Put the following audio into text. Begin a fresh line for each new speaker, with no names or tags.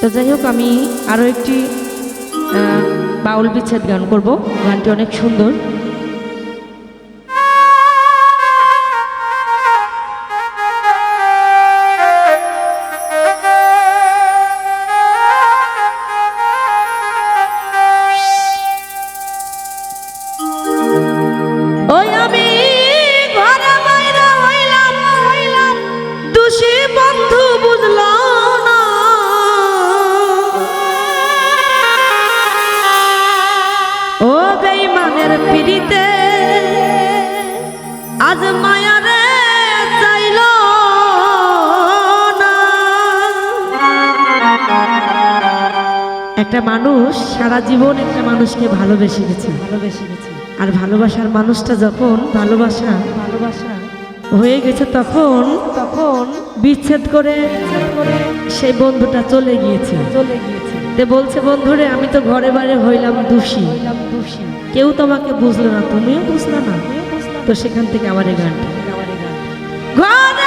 তো যাই হোক আমি আরও একটি বাউল বিচ্ছেদ গান করব। গানটি অনেক সুন্দর। একটা মানুষ সারা জীবন একটা মানুষকে ভালোবেসে গেছে। ভালোবেসে গেছে আর ভালোবাসার মানুষটা যখন ভালোবাসা ভালোবাসা হয়ে গেছে তখন তখন বিচ্ছেদ করে সেই বন্ধুটা চলে গিয়েছে। চলে গিয়েছে বলছে, বন্ধুরে, আমি তো ঘরে বাইরে হইলাম দোষী। কেউ তোমাকে বুঝলো না, তুমিও বুঝলা না। তো সেখান থেকে আমার এই গানটা। ঘর